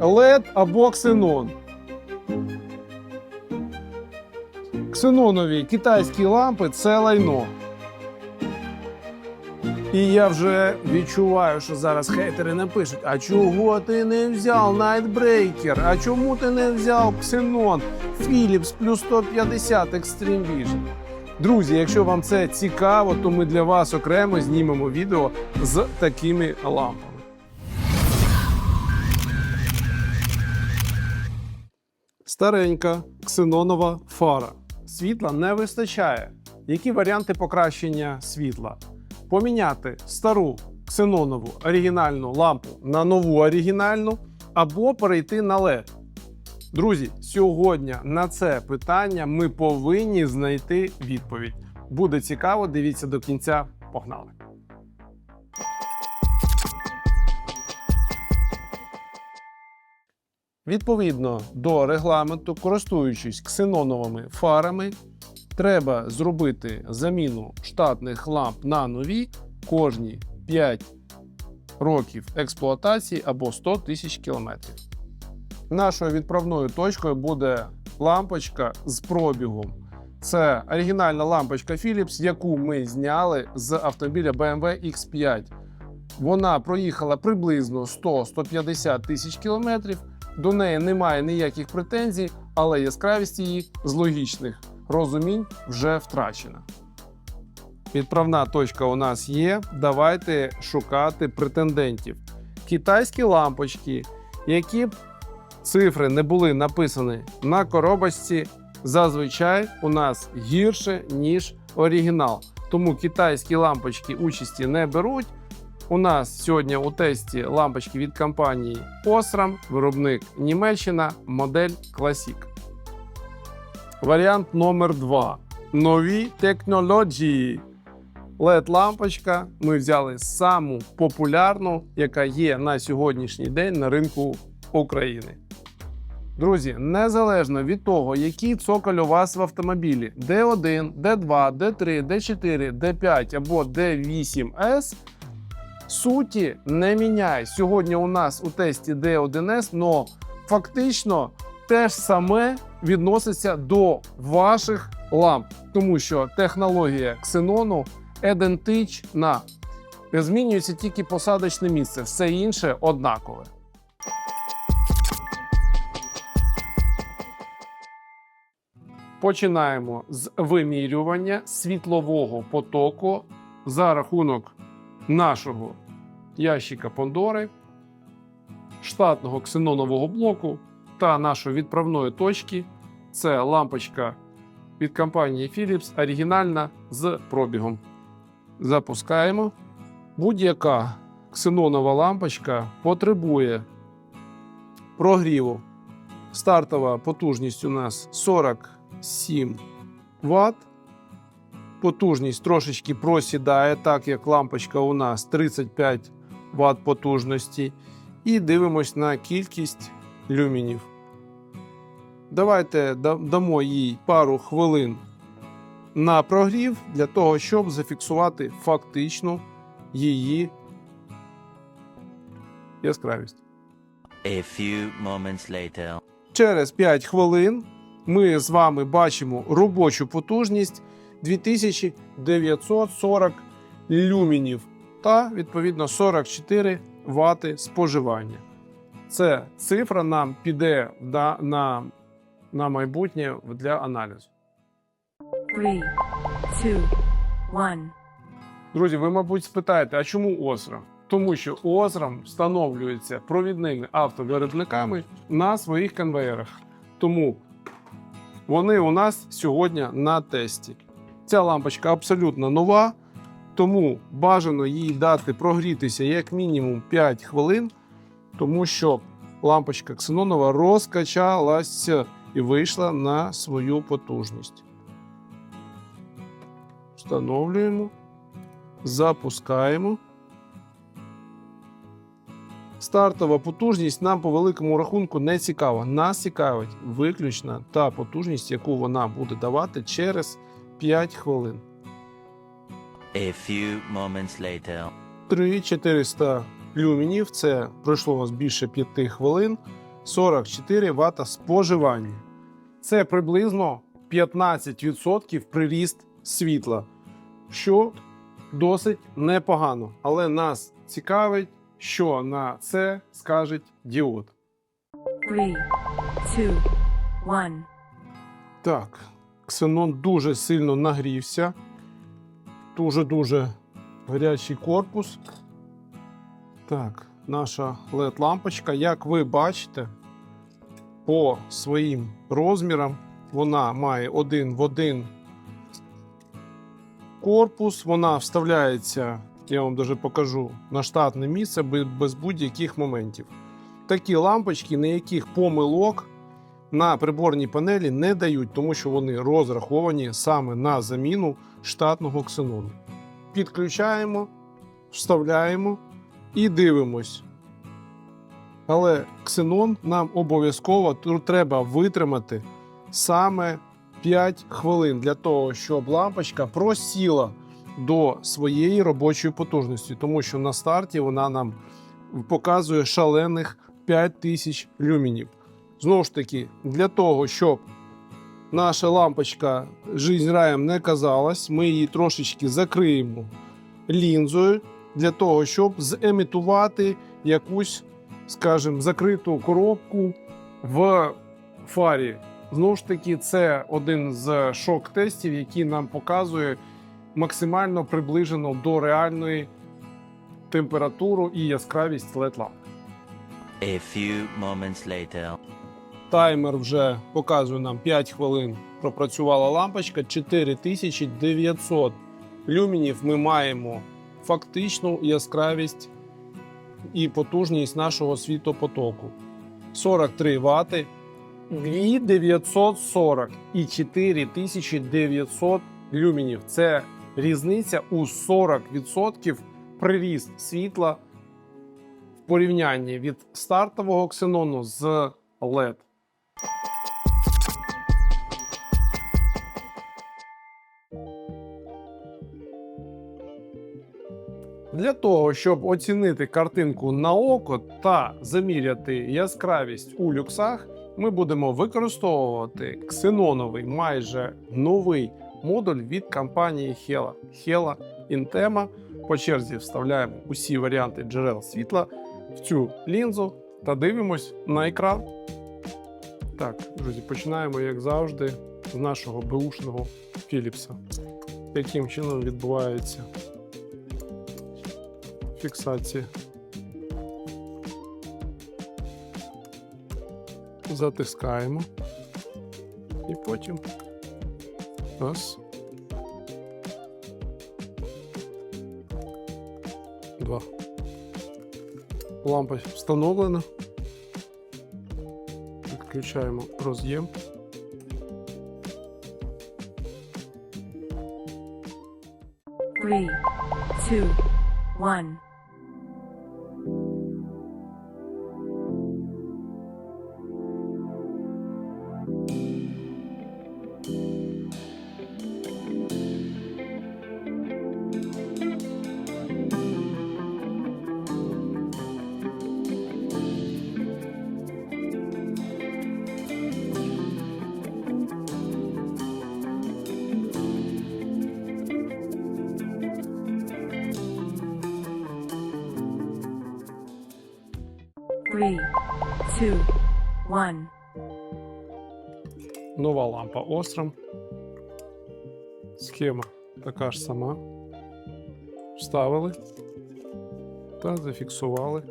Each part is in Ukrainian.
LED або ксенон. Ксенонові китайські лампи це лайно. І я вже відчуваю, що зараз хейтери напишуть: а чого ти не взяв Nightbreaker? А чому ти не взяв Xenon Philips плюс 150 Extreme Vision? Друзі, якщо вам це цікаво, то ми для вас окремо знімемо відео з такими лампами. Старенька ксенонова фара. Світла не вистачає. Які варіанти покращення світла? Поміняти стару ксенонову оригінальну лампу на нову оригінальну або перейти на LED. Друзі, сьогодні на це питання ми повинні знайти відповідь. Буде цікаво, дивіться до кінця. Погнали! Відповідно до регламенту, користуючись ксеноновими фарами, треба зробити заміну штатних ламп на нові кожні 5 років експлуатації або 100 тисяч кілометрів. Нашою відправною точкою буде лампочка з пробігом. Це оригінальна лампочка Philips, яку ми зняли з автомобіля BMW X5. Вона проїхала приблизно 100-150 тисяч кілометрів. До неї немає ніяких претензій, але яскравість її з логічних розумінь вже втрачена. Відправна точка у нас є. Давайте шукати претендентів. Китайські лампочки, які б цифри не були написані на коробочці, зазвичай у нас гірше, ніж оригінал. Тому китайські лампочки участі не беруть. У нас сьогодні у тесті лампочки від компанії Osram, виробник Німеччина, модель Classic. Варіант номер 2. Нові технології. LED-лампочка ми взяли саму популярну, яка є на сьогоднішній день на ринку України. Друзі, незалежно від того, який цоколь у вас в автомобілі D1, D2, D3, D4, D5 або D8S, суті не міняє. Сьогодні у нас у тесті D1S, але фактично те ж саме відноситься до ваших ламп, тому що технологія ксенону ідентична. Змінюється тільки посадочне місце, все інше однакове. Починаємо з вимірювання світлового потоку за рахунок нашого ящика Пандори, штатного ксенонового блоку та нашої відправної точки. Це лампочка від компанії Philips, оригінальна з пробігом. Запускаємо. Будь-яка ксенонова лампочка потребує прогріву. Стартова потужність у нас 47 Вт. Потужність трошечки просідає, так як лампочка у нас 35 Вт потужності. І дивимось на кількість люмінів. Давайте дамо їй пару хвилин на прогрів для того, щоб зафіксувати фактичну її яскравість. A few moments later. Через 5 хвилин ми з вами бачимо робочу потужність 2940 люмінів та відповідно 44 вати споживання. Це цифра нам піде на, на, на майбутнє для аналізу. Three, two, one. Друзі, ви, мабуть, спитаєте, а чому Osram? Тому що Osram встановлюється провідними автовиробниками на своїх конвеєрах. Тому вони у нас сьогодні на тесті. Ця лампочка абсолютно нова, тому бажано їй дати прогрітися як мінімум 5 хвилин, тому що лампочка ксенонова розкачалася і вийшла на свою потужність. Встановлюємо запускаємо. Стартова потужність нам по великому рахунку не цікава. Нас цікавить виключно та потужність, яку вона буде давати через 5 хвилин. A few moments later. 3400 люмінів це пройшло у нас більше 5 хвилин. 44 Вт споживання. Це приблизно 15% приріст світла, що досить непогано. Але нас цікавить, що на це скаже діод. Three, two, one. Так, ксенон дуже сильно нагрівся. Дуже-дуже гарячий корпус. Так, наша LED-лампочка, як ви бачите, по своїм розмірам вона має один в один корпус. Вона вставляється, я вам даже покажу, на штатне місце без- будь-яких моментів. Такі лампочки, ніяких помилок на приборній панелі не дають, тому що вони розраховані саме на заміну штатного ксенону. Підключаємо, вставляємо і дивимось. Але ксенон нам обов'язково треба витримати саме 5 хвилин для того, щоб лампочка просіла до своєї робочої потужності, тому що на старті вона нам показує шалених 5000 люмінів. Знову ж таки, для того, щоб наша лампочка жизнь раєм не казалась, ми її трошечки закриємо лінзою для того, щоб земітувати якусь, скажімо, закриту коробку в фарі. Знову ж таки, це один з шок-тестів, який нам показує максимально приближено до реальної температуру і яскравість LED ламп. A few moments later. Таймер вже показує нам 5 хвилин. Пропрацювала лампочка 4900 люмінів. Ми маємо фактичну яскравість і потужність нашого світопотоку. 43 Вт, 2940 і 4900 люмінів. Це різниця у 40% приріст світла в порівнянні від стартового ксенону з LED. Для того, щоб оцінити картинку на око та заміряти яскравість у люксах, ми будемо використовувати ксеноновий майже новий модуль від компанії Hella. Hella Intema. По черзі вставляємо усі варіанти джерел світла в цю лінзу та дивимось на екран. Так, друзі, починаємо, як завжди, з нашого беушного Філіпса. Яким чином відбувається фіксація. Затискаємо. І потім. Раз. Два. Лампа встановлена. Відключаємо роз'єм. Three, two, one. Two, one. Нова лампа остром. Схема така ж сама. Вставили та зафіксували.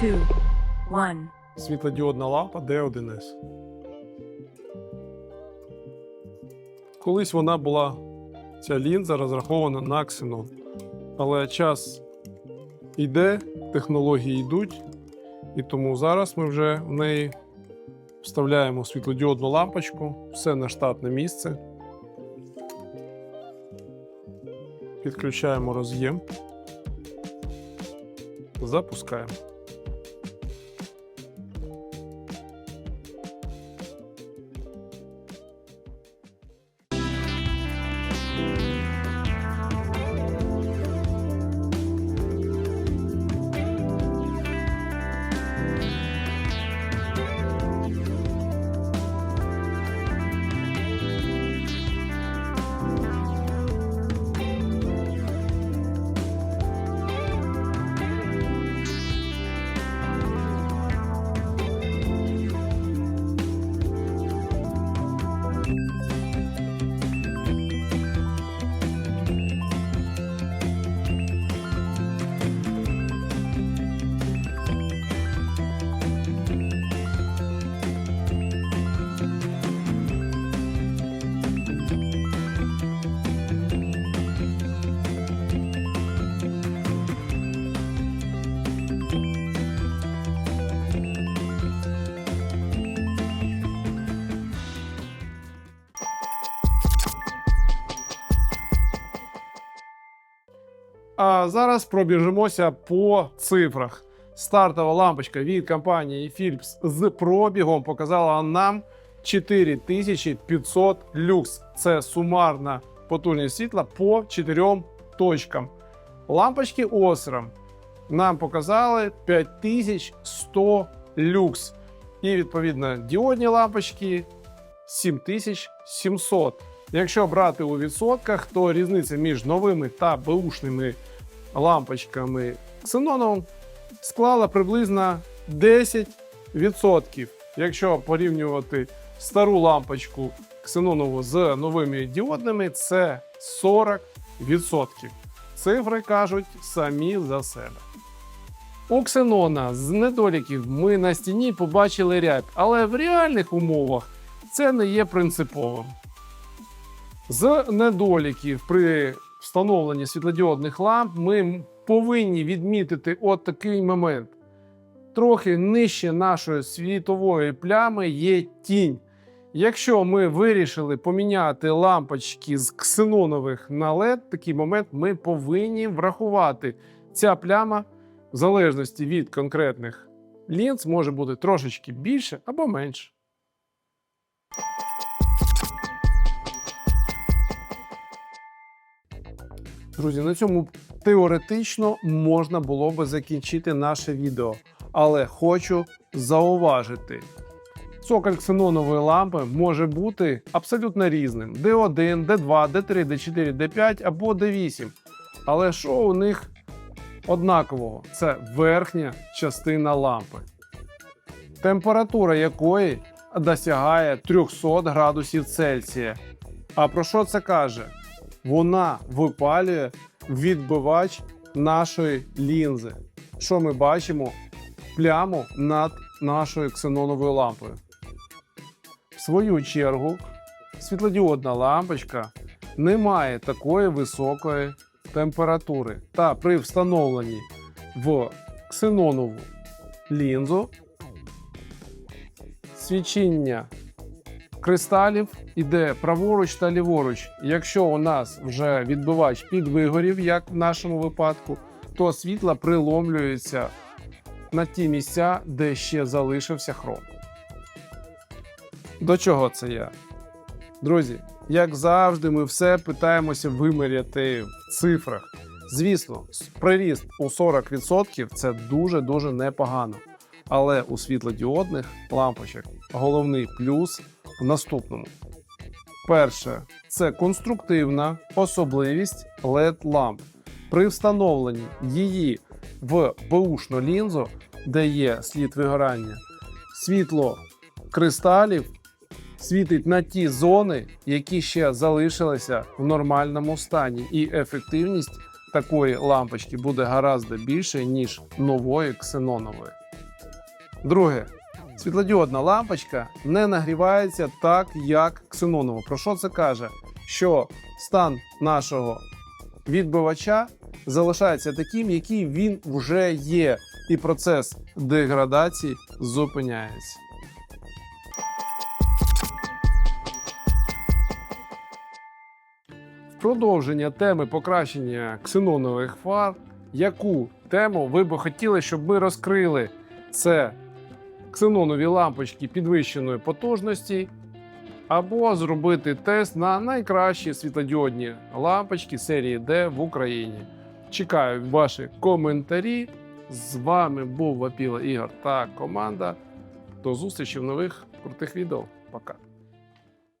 Two, one. світлодіодна лампа D1S. Колись вона була, ця лінза розрахована на ксенон. Але час йде, технології йдуть, і тому зараз ми вже в неї вставляємо світлодіодну лампочку, все на штатне місце. Підключаємо роз'єм. Запускаємо. А зараз пробіжимося по цифрах. Стартова лампочка від компанії Philips з пробігом показала нам 4500 люкс. Це сумарна потужність світла по чотирьом точкам. Лампочки Osram нам показали 5100 люкс. І відповідно діодні лампочки 7700. Якщо брати у відсотках, то різниця між новими та беушними лампочками ксеноном склала приблизно 10%. Якщо порівнювати стару лампочку ксенонову з новими діодними, це 40%. Цифри кажуть самі за себе. У ксенона з недоліків ми на стіні побачили рябь, але в реальних умовах це не є принциповим. З недоліків при встановленні світлодіодних ламп ми повинні відмітити от такий момент. Трохи нижче нашої світової плями є тінь. Якщо ми вирішили поміняти лампочки з ксенонових на LED, такий момент ми повинні врахувати. Ця пляма, в залежності від конкретних лінз, може бути трошечки більше або менше. Друзі, на цьому теоретично можна було би закінчити наше відео, але хочу зауважити. Цоколь ксенонової лампи може бути абсолютно різним: D1, D2, D3, D4, D5 або D8. Але що у них однакового? Це верхня частина лампи, температура якої досягає 300 градусів Цельсія. А про що це каже? Вона випалює відбивач нашої лінзи. Що ми бачимо? Пляму над нашою ксеноновою лампою. В свою чергу, світлодіодна лампочка не має такої високої температури. Та при встановленні в ксенонову лінзу свічіння кристалів іде праворуч та ліворуч. Якщо у нас вже відбивач підвигорів, як в нашому випадку, то світло приломлюється на ті місця, де ще залишився хром. До чого це я? Друзі, як завжди, ми все питаємося виміряти в цифрах. Звісно, приріст у 40% це дуже-дуже непогано. Але у світлодіодних лампочок головний плюс в наступному. Перше, це конструктивна особливість LED ламп. При встановленні її в беушну лінзу, де є слід вигорання, світло кристалів світить на ті зони, які ще залишилися в нормальному стані, і ефективність такої лампочки буде гораздо більше, ніж нової ксенонової. Друге, світлодіодна лампочка не нагрівається так, як ксенонова. Про що це каже? Що стан нашого відбивача залишається таким, який він вже є, і процес деградації зупиняється. Продовження теми покращення ксенонових фар, яку тему ви би хотіли, щоб ми розкрили? Це ксенонові лампочки підвищеної потужності, або зробити тест на найкращі світлодіодні лампочки серії D в Україні. Чекаю ваші коментарі. З вами був Вапіла Ігор та команда. До зустрічі в нових крутих відео. Пока.